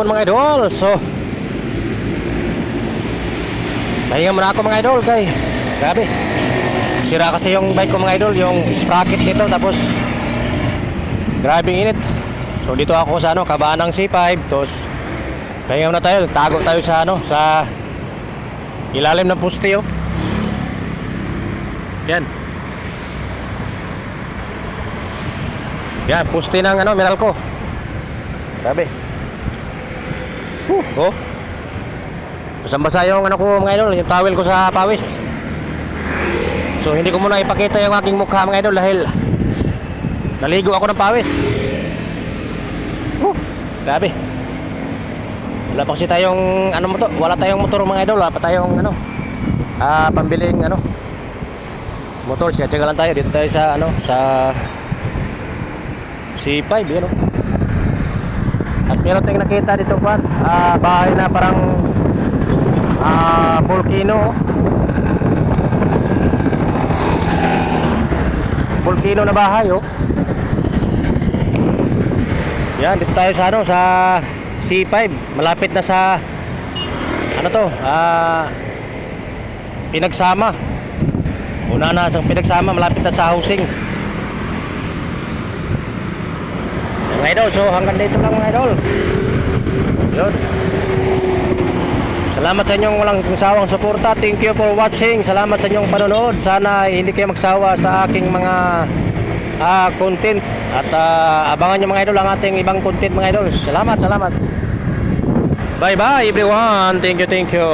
hapon mga idol. So, Pahinga muna ako mga idol kay Grabe Sira kasi yung bike ko mga idol Yung sprocket nito. Tapos Grabe init. So dito ako sa ano Kabanang C5 Tapos Pahinga muna tayo. Tago tayo sa ano Sa Ilalim ng puste oh. Yan. Yan puste ng ano Meralco Grabe Huh, oh Basang-basa yung ano ko mga idol, yung towel ko sa pawis. So hindi ko muna ipakita yung aking mukha mga idol dahil naligo ako ng pawis. Uh, grabe. Wala pa kasi tayong ano mo to, wala tayong motor mga idol, wala pa tayong ano ah pambiling ano motor, siya lang tayo dito tayo sa ano sa C5 yan oh. At meron tayong nakita dito pa, ah, bahay na parang ah volcano. Volcano na bahay oh. Yan dito tayo sa ano sa C5 malapit na sa ano to ah pinagsama. Una na sa pinagsama malapit na sa housing mga idol so hanggang dito lang mga idol yun Salamat sa inyong walang sawang suporta. Thank you for watching. Salamat sa inyong panonood. Sana hindi kayo magsawa sa aking mga ah, content. At ah, abangan nyo mga idol ang ating ibang content mga idol. Salamat, salamat. Bye bye everyone. Thank you, thank you.